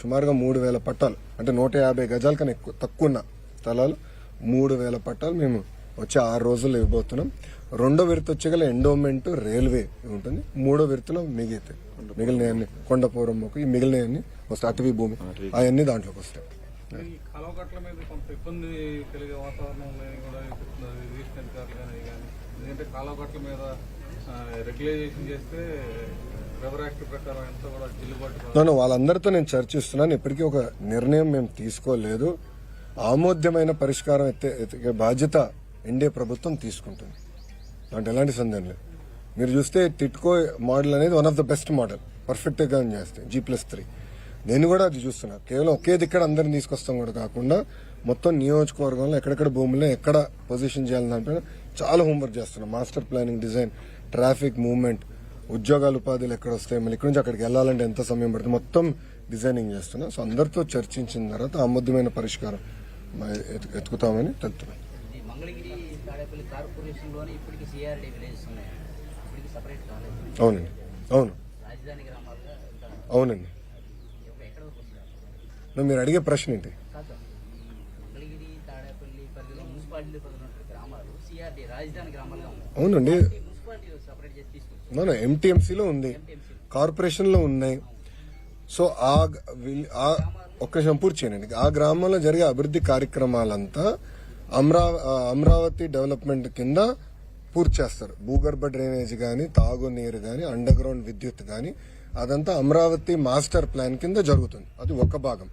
సుమారుగా మూడు వేల పట్టాలు. అంటే నూట యాభై గజాల కన్నా ఎక్కువ తక్కువ ఉన్న స్థలాలు మూడు వేల పట్టాలు మేము వచ్చే ఆరు రోజుల్లో ఇవ్వబోతున్నాం. రెండో విడత వచ్చేగల ఎండోమెంట్ రైల్వే ఉంటుంది. మూడో విడతలో మిగిలితే మిగిలినవన్నీ కొండపూరం ఒక ఈ మిగిలినవన్నీ వస్తాయి అటవీ భూమి అవన్నీ దాంట్లోకి వస్తాయి. ఎందుకంటే మీద రెగ్యులైజేషన్ చేస్తే నన్ను వాళ్ళందరితో నేను చర్చిస్తున్నాను ఇప్పటికీ ఒక నిర్ణయం మేము తీసుకోలేదు. ఆమోద్యమైన పరిష్కారం ఎత్తే బాధ్యత ఎన్డీఏ ప్రభుత్వం తీసుకుంటుంది. దాంట్లో ఎలాంటి సందేహం లేదు. మీరు చూస్తే టిట్కో మోడల్ అనేది one of the best model పర్ఫెక్ట్గా చేస్తే. జీ ప్లస్ త్రీ నేను కూడా అది చూస్తున్నా. కేవలం ఒకే దిక్కడ అందరిని తీసుకొస్తాం కూడా కాకుండా మొత్తం నియోజకవర్గంలో ఎక్కడెక్కడ భూముల్లో ఎక్కడ పొజిషన్ చేయాలని దాంట్లో చాలా హోంవర్క్ చేస్తున్నాం. Master planning design traffic movement ఉద్యోగాలు ఉపాధులు ఎక్కడ వస్తాయి మళ్ళీ ఇక్కడ నుంచి అక్కడికి వెళ్ళాలంటే ఎంత సమయం పడుతుంది? మొత్తం డిజైనింగ్ చేస్తున్నా. సో అందరితో చర్చించిన తర్వాత ఆమోద్యమైన పరిష్కారం మ- ఎతు- ఎతుకుతామని తెలుపుతున్నాను అవునండి. అవును. అవునండి. మరి అడిగే ప్రశ్న ఏంటి? అవునండి. మన ఎంటీఎంసీలో ఉంది. కార్పొరేషన్లో ఉన్నాయి. సో ఆ ఆ ఒక్క నిమిషం పూర్తి చేయండి. ఆ గ్రామంలో జరిగే అభివృద్ధి కార్యక్రమాలంతా అమరా అమరావతి డెవలప్మెంట్ కింద పూర్తి చేస్తారు. భూగర్భ డ్రైనేజ్ కానీ తాగునీరు కానీ అండర్ గ్రౌండ్ విద్యుత్ కానీ అదంతా అమరావతి మాస్టర్ ప్లాన్ కింద జరుగుతుంది. అది ఒక భాగం.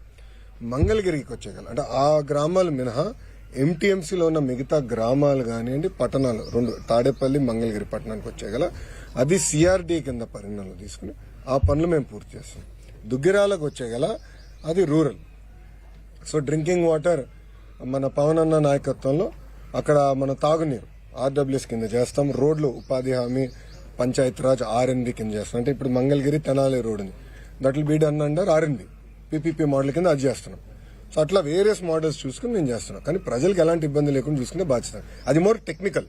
మంగళగిరికి వచ్చేయగలం. అంటే ఆ గ్రామాలు మినహా ఎంటీఎంసీలో ఉన్న మిగతా గ్రామాలు కానివ్వండి పట్టణాలు రెండు తాడేపల్లి మంగళగిరి పట్టణానికి వచ్చేయగల అది సిఆర్డీ కింద పరిగణనలో తీసుకుని ఆ పనులు మేము పూర్తి చేస్తాం. దుగ్గిరాలకు వచ్చే గల అది రూరల్. సో డ్రింకింగ్ వాటర్ మన పవన్ అన్న నాయకత్వంలో అక్కడ మన తాగునీరు ఆర్డబ్ల్యూఎస్ కింద చేస్తాం. రోడ్లు ఉపాధి హామీ పంచాయతీరాజ్ ఆర్ఎన్బి కింద చేస్తాం. అంటే ఇప్పుడు మంగళగిరి తెనాలి రోడ్ ఉంది that will be done under RNB. PPP model కింద అది చేస్తున్నాం. సో అట్లా వేరియస్ మోడల్స్ చూసుకుని మేము చేస్తున్నాం. కానీ ప్రజలకు ఎలాంటి ఇబ్బంది లేకుండా చూసుకునే బాధ్యత. అది మోర్ టెక్నికల్.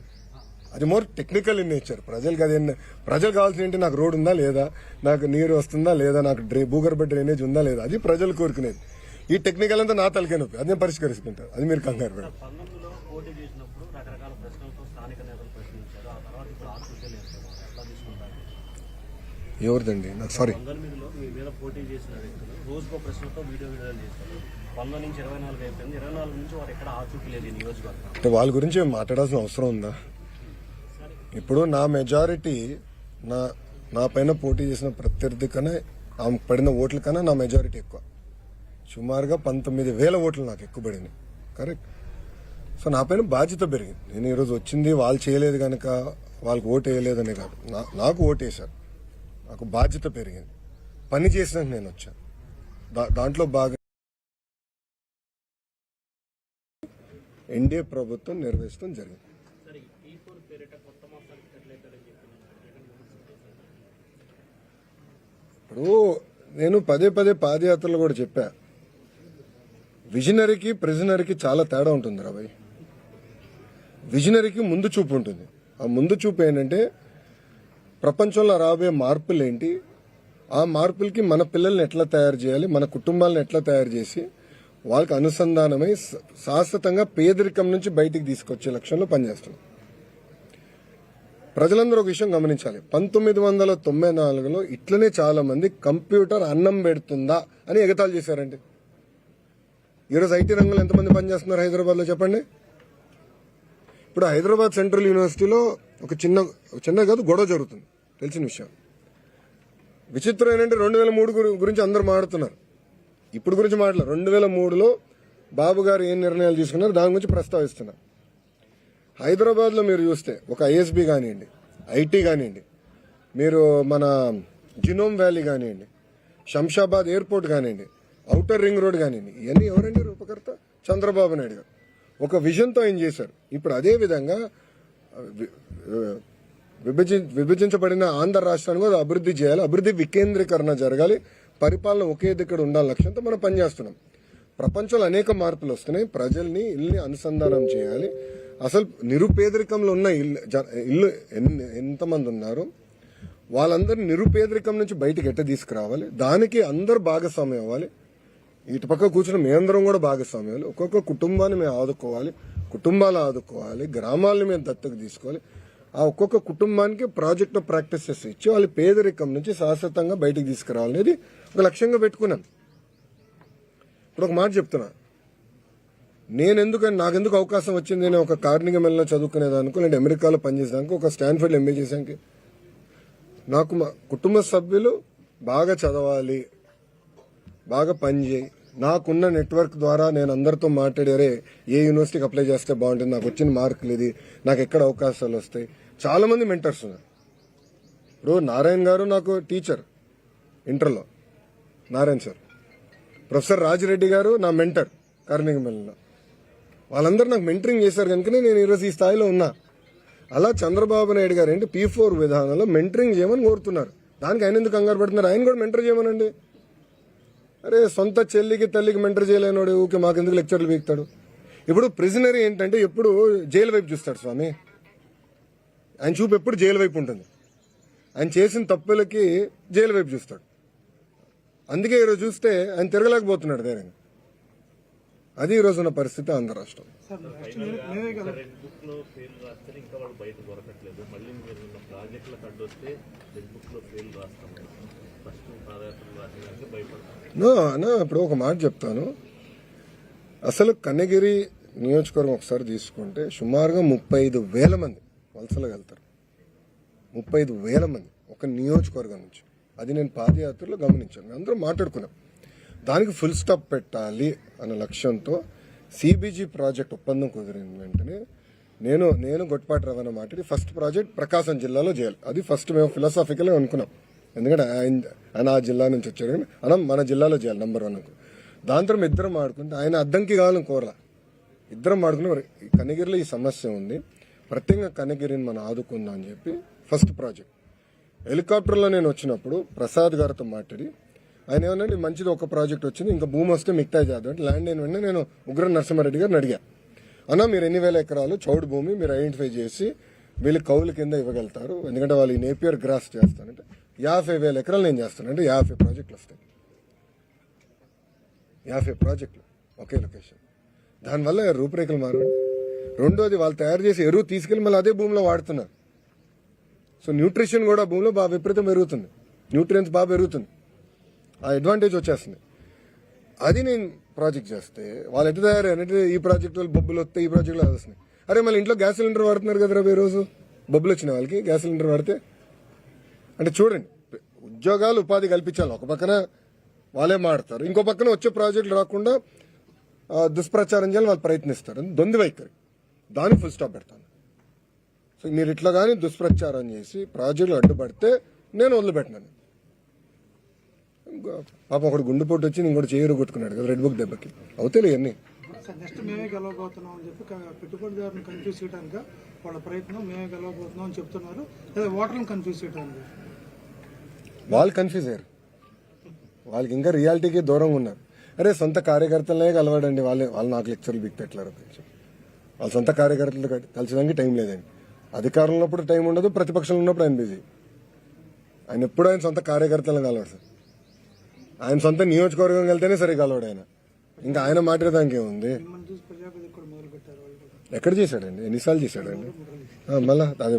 అది మోర్ టెక్నికల్ ఇన్ నేచర్ ప్రజలకు అది ప్రజలు కావాల్సిన ఏంటి? నాకు రోడ్ ఉందా? లేదా? నాకు నీరు వస్తుందా? లేదా? నాకు డ్రై భూగర్భ డ్రైనేజ్ ఉందా? లేదా? అది ప్రజలు కోరుకునేది. ఈ టెక్నికల్ అంతా నా తలకే నొప్పి. అది నేను పరిష్కరించుకుంటాను అది మీరు కంగారు తీసుకుంటారు? ఎవరిదండి? నాకు సారీ అంటే వాళ్ళ గురించి మాట్లాడాల్సిన అవసరం ఉందా? ఇప్పుడు నా మెజారిటీ నా నా పైన పోటీ చేసిన ప్రత్యర్థి కన్నా ఆమె పడిన ఓట్ల కన్నా నా మెజారిటీ ఎక్కువ. సుమారుగా పంతొమ్మిది వేల ఓట్లు నాకు ఎక్కువ పడింది కరెక్ట్ సో నా పైన బాధ్యత పెరిగింది. నేను ఈరోజు వచ్చింది వాళ్ళు చేయలేదు కనుక వాళ్ళకి ఓటు వేయలేదని కాదు. నా- నాకు ఓటు వేశారు. నాకు బాధ్యత పెరిగింది. పని చేసినాక నేను వచ్చాను. దా- దాంట్లో బాగా ఎన్డీఏ ప్రభుత్వం నిర్వహించడం జరిగింది. ఇప్పుడు నేను పదే పదే పాదయాత్రలు కూడా చెప్పా. విజనరీకి ప్రిజనరీకి చాలా తేడా ఉంటుంది రాబాయ్ విజనరీకి ముందు చూపు ఉంటుంది. ఆ ముందు చూపు ఏంటంటే ప్రపంచంలో రాబోయే మార్పులు ఏంటి? ఆ మార్పులకి మన పిల్లల్ని ఎట్లా తయారు చేయాలి? మన కుటుంబాలను ఎట్లా తయారు చేసి వాళ్ళకి అనుసంధానమై శాశ్వతంగా పేదరికం నుంచి బయటికి తీసుకొచ్చే లక్ష్యంలో పనిచేస్తున్నాం. ప్రజలందరూ ఒక విషయం గమనించాలి. పంతొమ్మిది వందల తొంభై నాలుగులో ఇట్లనే చాలా మంది కంప్యూటర్ అన్నం పెడుతుందా అని ఎగతాళి చేశారండి. ఈరోజు ఐటీ రంగంలో ఎంతమంది పనిచేస్తున్నారు హైదరాబాద్లో చెప్పండి? ఇప్పుడు హైదరాబాద్ సెంట్రల్ యూనివర్సిటీలో ఒక చిన్న చిన్న కాదు గొడవ జరుగుతుంది. తెలిసిన విషయం. విచిత్రం ఏంటంటే రెండు వేల మూడు గురించి అందరు మాట్లాడుతున్నారు. ఇప్పుడు గురించి మాట్లాడారు రెండు వేల మూడులో బాబు గారు ఏం నిర్ణయాలు తీసుకున్నారు? దాని గురించి ప్రస్తావిస్తున్నారు. హైదరాబాద్లో మీరు చూస్తే ఒక ఐఎస్బి కానివ్వండి ఐటీ కానివ్వండి మీరు మన జినోమ్ వ్యాలీ కానివ్వండి శంషాబాద్ ఎయిర్పోర్ట్ కానివ్వండి ఔటర్ రింగ్ రోడ్ కానివ్వండి ఇవన్నీ ఎవరండి రూపకర్త? చంద్రబాబు నాయుడు గారు. ఒక విజన్తో ఆయన చేశారు. ఇప్పుడు అదే విధంగా విభజి విభజించబడిన ఆంధ్ర రాష్ట్రాన్ని కూడా అభివృద్ధి చేయాలి అభివృద్ధి వికేంద్రీకరణ జరగాలి పరిపాలన ఒకే దగ్గర ఉండాలి లక్ష్యంతో మనం పనిచేస్తున్నాం. ప్రపంచంలో అనేక మార్పులు వస్తున్నాయి. ప్రజల్ని ఇల్లుని అనుసంధానం చేయాలి. అసలు నిరుపేదరికంలో ఉన్న ఇల్లు జ- ఇల్లు ఎంతమంది ఉన్నారు? వాళ్ళందరినీ నిరుపేదరికం నుంచి బయటకు ఎట్ట తీసుకురావాలి? దానికి అందరు భాగస్వామ్యం అవ్వాలి. ఇటు పక్క కూర్చుని మేమందరం కూడా భాగస్వామ్యాలు ఒక్కొక్క కుటుంబాన్ని మేము ఆదుకోవాలి. కుటుంబాలు ఆదుకోవాలి. గ్రామాలను మేము దత్తకు తీసుకోవాలి. ఆ ఒక్కొక్క కుటుంబానికి ప్రాజెక్ట్ ప్రాక్టీసెస్ ఇచ్చి వాళ్ళ పేదరికం నుంచి శాశ్వతంగా బయటికి తీసుకురావాలనేది ఒక లక్ష్యంగా పెట్టుకున్నాను ఇప్పుడు ఒక మాట చెప్తున్నా. నేను ఎందుకు నాకెందుకు అవకాశం వచ్చింది? నేను ఒక కార్నిగ మెల్లో చదువుకునేదానికి నేను అమెరికాలో పనిచేసేదానికి ఒక స్టాన్ఫర్డ్ ఎంఏ చేసానికి నాకు మా కుటుంబ సభ్యులు బాగా చదవాలి బాగా పనిచేయి నాకున్న నెట్వర్క్ ద్వారా నేను అందరితో మాట్లాడారే ఏ యూనివర్సిటీకి అప్లై చేస్తే బాగుంటుంది? నాకు వచ్చిన మార్కులు ఇది. నాకు ఎక్కడ అవకాశాలు వస్తాయి? చాలా మంది మెంటర్స్ ఉన్నారు. ఇప్పుడు నారాయణ గారు నాకు టీచర్ ఇంటర్లో. నారాయణ సార్. ప్రొఫెసర్ రాజిరెడ్డి గారు నా మెంటర్ కర్ణింగమల్లిలో వాళ్ళందరూ నాకు మెంటరింగ్ చేశారు కనుకనే నేను ఈరోజు ఈ స్థాయిలో ఉన్నా. అలా చంద్రబాబు నాయుడు గారు ఏంటి పీ ఫోర్ విధానంలో మెంటరింగ్ చేయమని కోరుతున్నారు. దానికి ఆయన ఎందుకు కంగారు పడుతున్నారు? ఆయన కూడా మెంటర్ చేయమనండి. అరే సొంత చెల్లికి తల్లికి మెంటర్ చేయలేనోడు ఊకే మాకెందుకు లెక్చర్లు వీక్తాడు ఇప్పుడు ప్రిజనరీ ఏంటంటే ఎప్పుడు జైలు వైపు చూస్తాడు స్వామి. ఆయన చూపు ఎప్పుడు జైలు వైపు ఉంటుంది. ఆయన చేసిన తప్పులకి జైలు వైపు చూస్తాడు. అందుకే ఈరోజు చూస్తే ఆయన తిరగలేకపోతున్నాడు ధైర్యంగా. అది ఈ ఉన్న పరిస్థితి ఆంధ్ర రాష్ట్రం. రెడ్ బుక్లో ఫెయిల్ రాస్తే ఇంకా వాళ్ళు బయట దొరకట్లేదు. మళ్ళీ మీరు ఉన్న ప్రాజెక్టులకు అడ్డొస్తే రెడ్ బుక్లో ఫెయిల్ రాస్తాం. ఫస్ట్ పాదయాత్రలు రాసేదానికి భయపడతాం. నో అన్న ఇప్పుడు ఒక మాట చెప్తాను. అసలు కన్నగిరి నియోజకవర్గం ఒకసారి తీసుకుంటే సుమారుగా ముప్పై ఐదు వేల మంది వలసలకు వెళ్తారు. ముప్పై ఐదు వేల మంది ఒక నియోజకవర్గం నుంచి. అది నేను పాదయాత్రలో గమనించాను. అందరూ మాట్లాడుకున్నాం. దానికి ఫుల్ స్టాప్ పెట్టాలి అనే లక్ష్యంతో సిబిజీ ప్రాజెక్ట్ ఒప్పందం కుదిరిన వెంటనే నేను నేను గొట్పాటి రవాణా మాట్లాడి ఫస్ట్ ప్రాజెక్ట్ ప్రకాశం జిల్లాలో చేయాలి. అది ఫస్ట్ మేము ఫిలాసాఫికల్గా అనుకున్నాం. ఎందుకంటే ఆయన ఆయన ఆ జిల్లా నుంచి వచ్చారు కానీ మనం మన జిల్లాలో చేయాలి నెంబర్ వన్ దాంతో మేము ఇద్దరం ఆడుకుంటే ఆయన అద్దంకి కావాలని కోరలా. ఇద్దరం ఆడుకుని ఈ కనగిరిలో ఈ సమస్య ఉంది. ప్రత్యేకంగా కనగిరిని మనం ఆదుకుందాం అని చెప్పి ఫస్ట్ ప్రాజెక్ట్ హెలికాప్టర్లో నేను వచ్చినప్పుడు ప్రసాద్ గారితో మాట్లాడి ఆయన ఏమన్నా మంచిది ఒక ప్రాజెక్ట్ వచ్చింది ఇంకా భూమి వస్తే మిగతా చేద్దాం అంటే ల్యాండ్ అయిన వెంటనే నేను ఉగ్ర నరసింహారెడ్డి గారిని అడిగా. అన్న మీరు ఎన్ని వేల ఎకరాలు చౌడు భూమి మీరు ఐడెంటిఫై చేసి వీళ్ళు కౌలు కింద ఇవ్వగలుగుతారు ఎందుకంటే వాళ్ళు ఈ నేపియర్ గ్రాస్ చేస్తానంటే యాభై వేల ఎకరాలు నేను చేస్తాను అంటే యాభై ప్రాజెక్టులు వస్తాయి. యాభై ప్రాజెక్టులు ఒకే లొకేషన్. దానివల్ల రూపురేఖలు మారండి రెండోది వాళ్ళు తయారు చేసి ఎరువు తీసుకెళ్ళి మళ్ళీ అదే భూమిలో వాడుతున్నారు. సో న్యూట్రిషన్ కూడా భూమిలో బాగా విపరీతం పెరుగుతుంది. న్యూట్రియన్స్ బాగా పెరుగుతుంది. ఆ అడ్వాంటేజ్ వచ్చేస్తుంది. అది నేను ప్రాజెక్ట్ చేస్తే వాళ్ళు ఎటు తయారు ఈ ప్రాజెక్ట్ వాళ్ళు బొబ్బులు వస్తాయి ఈ ప్రాజెక్టులు వస్తున్నాయి అరే మళ్ళీ ఇంట్లో గ్యాస్ సిలిండర్ వాడుతున్నారు కదా రేపు రోజు బొబ్బులు వచ్చిన వాళ్ళకి గ్యాస్ సిలిండర్ వాడితే. అంటే చూడండి ఉద్యోగాలు ఉపాధి కల్పించాలి. ఒక పక్కన వాళ్ళే మాడతారు. ఇంకో పక్కన వచ్చే ప్రాజెక్టులు రాకుండా దుష్ప్రచారం చేయాలని వాళ్ళు ప్రయత్నిస్తారు. దొంది వైఖరి. దానికి ఫుల్ స్టాప్ పెడతాను. సో మీరు ఇట్లా కానీ దుష్ప్రచారం చేసి ప్రాజెక్టులు అడ్డుపడితే నేను వదిలిపెట్టినాను. పాప ఒకడు గుండెపోటు వచ్చి ఇంకోటి చేయరు కొట్టుకున్నాడు కదా రెడ్ బుక్ దెబ్బకి. అవుతాయి ఇవన్నీ. నెక్స్ట్ మేమే గెలవబోతున్నాం అని చెప్పి పెట్టుబడిదారుని కన్ఫ్యూజ్ చేయడానికి వాళ్ళ ప్రయత్నం మేమే గెలవబోతున్నాం అని చెప్తున్నారు. లేదా ఓటర్లను కన్ఫ్యూజ్ చేయడానికి వాళ్ళు కన్ఫ్యూజ్ అయ్యారు. వాళ్ళకి ఇంకా రియాలిటీకి దూరంగా ఉన్నారు. అరే సొంత కార్యకర్తలనే కలవాడండి. వాళ్ళే వాళ్ళు నాకు లెక్చర్లు బిక్ పెట్టలేరు వాళ్ళ సొంత కార్యకర్తలు కలిసడానికి టైం లేదండి. అధికారంలో ఉన్నప్పుడు టైం ఉండదు ప్రతిపక్షంలో ఉన్నప్పుడు ఆయన బిజీ ఆయన ఎప్పుడు ఆయన సొంత కార్యకర్తలను కలవాడు సార్. ఆయన సొంత నియోజకవర్గం వెళ్తేనే సరే కలవాడు ఆయన. ఇంకా ఆయన మాట్లాడడానికి ఏముంది? ఎక్కడ చేశాడండి? ఎన్నిసార్లు చేశాడండి? మళ్ళా అది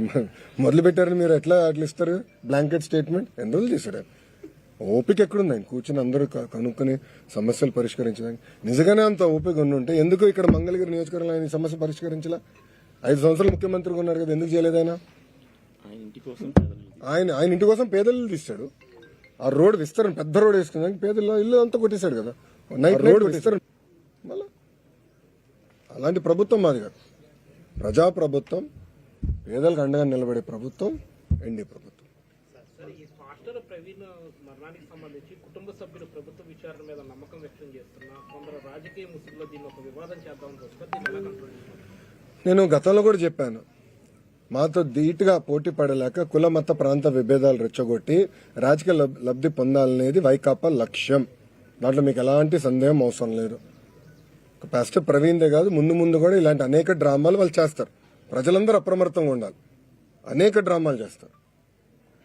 మొదలు పెట్టారని మీరు ఎట్లా అట్లా ఇస్తారు? బ్లాంకెట్ స్టేట్మెంట్ ఎన్ని రోజులు చేశాడు? ఓపిక ఎక్కడుంది? ఆయన కూర్చుని అందరూ కనుక్కొని సమస్యలు పరిష్కరించడానికి. నిజంగానే అంత ఓపిక ఉంటే ఎందుకు ఇక్కడ మంగళగిరి నియోజకవర్గంలో ఆయన సమస్య పరిష్కరించలా? ఐదు సంవత్సరాలు ముఖ్యమంత్రిగా ఉన్నారు కదా ఎందుకు చేయలేదు ఆయన? ఆయన ఆయన ఇంటి కోసం పేదలు తీశాడు ఆ రోడ్ విస్తరణ పెద్ద రోడ్ వేసుకున్నాక పేదల్లో ఇల్లు అంతా కొట్టేశాడు కదా. నైట్ రోడ్ విస్తరణ. మళ్ళా? అలాంటి ప్రభుత్వం మాది కాదు. ప్రజా ప్రభుత్వం పేదలకు అండగా నిలబడే ప్రభుత్వం ఎన్డీ ప్రభుత్వం. సార్ ఈ మాస్టర్ ప్రవీణ్ మరణానికి సంబంధించి కుటుంబ సభ్యులు ప్రభుత్వ విచారణ మీద నమ్మకం వ్యక్తం చేస్తున్నా కొందరు రాజకీయ ముసుగులో దీన్ని ఒక వివాదం చేద్దామని చూస్తారు దీన్ని ఎలా కంట్రోల్ చేస్తారు? నేను గతంలో కూడా చెప్పాను. మాతో ధీటుగా పోటీ పడలేక కుల మత ప్రాంత విభేదాలు రెచ్చగొట్టి రాజకీయ లబ్ధి పొందాలనేది వైకాపా లక్ష్యం. దాంట్లో మీకు ఎలాంటి సందేహం అవసరం లేదు. పాస్టర్ ప్రవీణ్దే కాదు ముందు ముందు కూడా ఇలాంటి అనేక డ్రామాలు వాళ్ళు చేస్తారు. ప్రజలందరూ అప్రమత్తంగా ఉండాలి. అనేక డ్రామాలు చేస్తారు.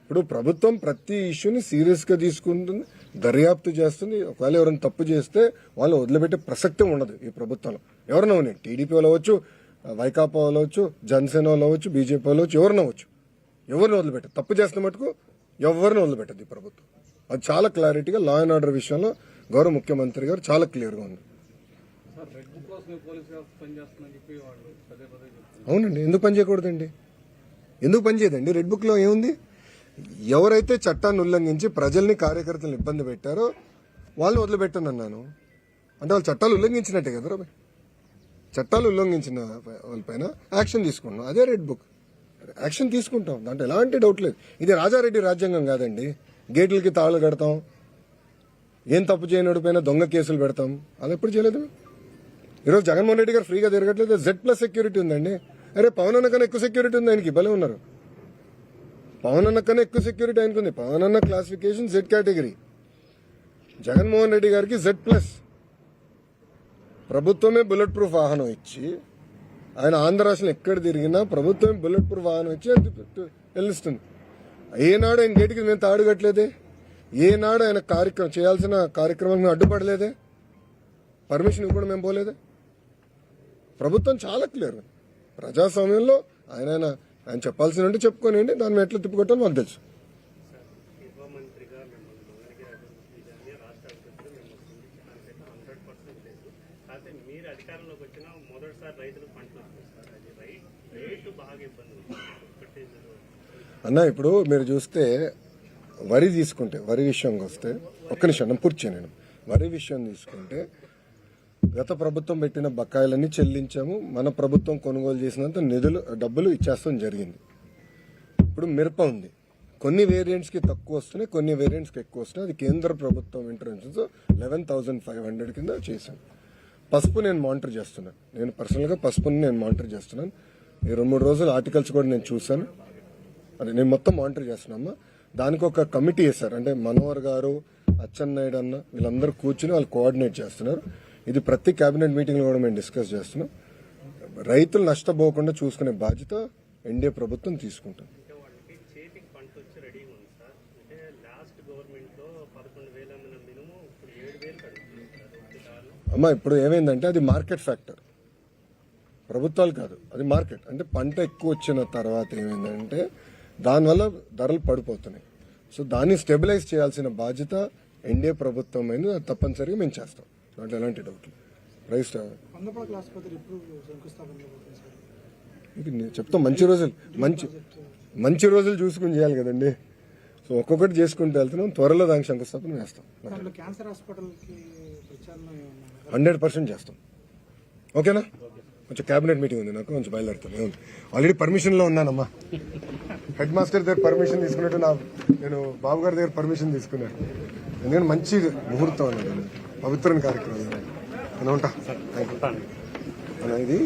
ఇప్పుడు ప్రభుత్వం ప్రతి ఇష్యూని సీరియస్గా తీసుకుంటుంది దర్యాప్తు చేస్తుంది. ఒకవేళ ఎవరైనా తప్పు చేస్తే వాళ్ళు వదిలిపెట్టే ప్రసక్తి ఉండదు ఈ ప్రభుత్వంలో. ఎవరైనా ఉన్నాయి టీడీపీ వాళ్ళు అవ్వచ్చు వైకాపా వాళ్ళు అవ్వచ్చు జనసేన వాళ్ళు అవ్వచ్చు బీజేపీ వాళ్ళు అవ్వచ్చు అవ్వచ్చు. ఎవరిని వదిలిపెట్టదు తప్పు చేస్తున్న మటుకు ఎవరిని వదిలిపెట్టదు ఈ ప్రభుత్వం. అది చాలా క్లారిటీగా లా అండ్ ఆర్డర్ విషయంలో గౌరవ ముఖ్యమంత్రి గారు చాలా క్లియర్గా ఉంది. అవునండి ఎందుకు పని చేయకూడదండి? ఎందుకు పని చేయదండి? రెడ్ బుక్లో ఏముంది? ఎవరైతే చట్టాన్ని ఉల్లంఘించి ప్రజల్ని కార్యకర్తలను ఇబ్బంది పెట్టారో వాళ్ళని వదిలిపెట్టను అన్నాను అంటే వాళ్ళు చట్టాలు ఉల్లంఘించినట్టే కదా రాబాయ్ చట్టాలు ఉల్లంఘించిన వాళ్ళపైన యాక్షన్ తీసుకున్నాం అదే రెడ్ బుక్. యాక్షన్ తీసుకుంటాం. దాంట్లో ఎలాంటి డౌట్ లేదు. ఇది రాజారెడ్డి రాజ్యాంగం కాదండి. గేట్లకి తాళు కడతాం. ఏం తప్పు చేయనడిపోయినా దొంగ కేసులు పెడతాం. అలా ఎప్పుడు చేయలేదు? ఈరోజు జగన్మోహన్ రెడ్డి గారు ఫ్రీగా తిరగట్లేదు. జెడ్ ప్లస్ సెక్యూరిటీ ఉందండి. అరే పవన్ అన్న కన్నా ఎక్కువ సెక్యూరిటీ ఉంది ఆయనకి. భలే ఉన్నారు. పవన్ అన్న కన్నా ఎక్కువ సెక్యూరిటీ ఆయనకుంది. పవన్ అన్న classification Z category Jaganmohan Reddy గారికి జెడ్ ప్లస్ ప్రభుత్వమే బుల్లెట్ ప్రూఫ్ వాహనం ఇచ్చి ఆయన ఆంధ్ర రాష్ట్రం ఎక్కడ తిరిగినా ప్రభుత్వమే బుల్లెట్ ప్రూఫ్ వాహనం ఇచ్చి వెళ్ళిస్తుంది. ఏనాడు ఆయన గేటుకి మేము తాడుగట్లేదే ఏనాడు ఆయన కార్యక్రమం చేయాల్సిన కార్యక్రమాలకు మేము అడ్డుపడలేదే? పర్మిషన్ ఇవ్వడం మేము పోలేదే? ప్రభుత్వం చాలా క్లియర్. ప్రజాస్వామ్యంలో ఆయన ఆయన ఆయన చెప్పాల్సిన ఉంటే చెప్పుకోనండి దాన్ని ఎట్లా తిప్పుకొట్టాలో మాకు తెలుసు యువ మంత్రిగా మిమ్మల్ని మంగళగిరి అభివృద్ధి విధాన్ని రాష్ట్ర అభివృద్ధిలో మేము హండ్రెడ్ పర్సెంట్ లేదు కాకపోతే మీరు అధికారంలోకి వచ్చిన మొదటిసారి రైతులు పంటలు వస్తారు అది రైట్ రేటు బాగా ఇబ్బంది ఉంది ఒకటి అన్న ఇప్పుడు మీరు చూస్తే వరి తీసుకుంటే వరి విషయంకి వస్తే ఒక్క నిమిషం నేను పూర్తి నేను వరి విషయం తీసుకుంటే గత ప్రభుత్వం పెట్టిన బకాయిలన్నీ చెల్లించాము. మన ప్రభుత్వం కొనుగోలు చేసినంత నిధులు డబ్బులు ఇచ్చేస్తాం జరిగింది. ఇప్పుడు మిరప ఉంది. కొన్ని వేరియంట్స్కి తక్కువ వస్తున్నాయి కొన్ని వేరియంట్స్కి ఎక్కువ వస్తున్నాయి. అది కేంద్ర ప్రభుత్వం interventions eleven thousand five hundred కింద చేశాను పసుపు నేను మానిటర్ చేస్తున్నాను. నేను పర్సనల్గా పసుపుని నేను మానిటర్ చేస్తున్నాను. ఈ రెండు మూడు రోజులు ఆర్టికల్స్ కూడా నేను చూశాను. అదే నేను మొత్తం మానిటర్ చేస్తున్నామ్మా దానికి ఒక కమిటీ వేశారు. అంటే మనోహర్ గారు అచ్చెన్నాయుడు అన్న వీళ్ళందరూ కూర్చుని వాళ్ళు కోఆర్డినేట్ చేస్తున్నారు. ఇది ప్రతి కేబినెట్ మీటింగ్లో కూడా మేము డిస్కస్ చేస్తున్నాం. రైతులు నష్టపోకుండా చూసుకునే బాధ్యత ఎన్డీఏ ప్రభుత్వం తీసుకుంటుంది. అమ్మా ఇప్పుడు ఏమైందంటే అది మార్కెట్ ఫ్యాక్టర్ ప్రభుత్వాలు కాదు అది మార్కెట్ అంటే పంట ఎక్కువ వచ్చిన తర్వాత ఏమైందంటే దానివల్ల ధరలు పడిపోతున్నాయి. సో దాన్ని స్టెబిలైజ్ చేయాల్సిన బాధ్యత ఎన్డీఏ ప్రభుత్వం అయింది అది తప్పనిసరిగా మేము చేస్తాం. దాంట్లో ఎలాంటి డౌట్ నేను చెప్తాం మంచి రోజులు మంచి మంచి రోజులు చూసుకుని చేయాలి కదండి. సో ఒక్కొక్కటి చేసుకుంటూ వెళ్తున్నాం త్వరలో దానికి శంకుస్థాపన ఏమన్నా? హండ్రెడ్ పర్సెంట్ చేస్తాం. ఓకేనా? కొంచెం క్యాబినెట్ మీటింగ్ ఉంది నాకు కొంచెం బయలుదేరుతాను. ఆల్రెడీ పర్మిషన్లో ఉన్నానమ్మా. హెడ్ మాస్టర్ దగ్గర పర్మిషన్ తీసుకున్నట్టు నా నేను బాబు గారి దగ్గర పర్మిషన్ తీసుకున్నాను ఎందుకంటే మంచి ముహూర్తం అన్నది. పవిత్రమైన కార్యక్రమం. నేను ఉంటా. ఇది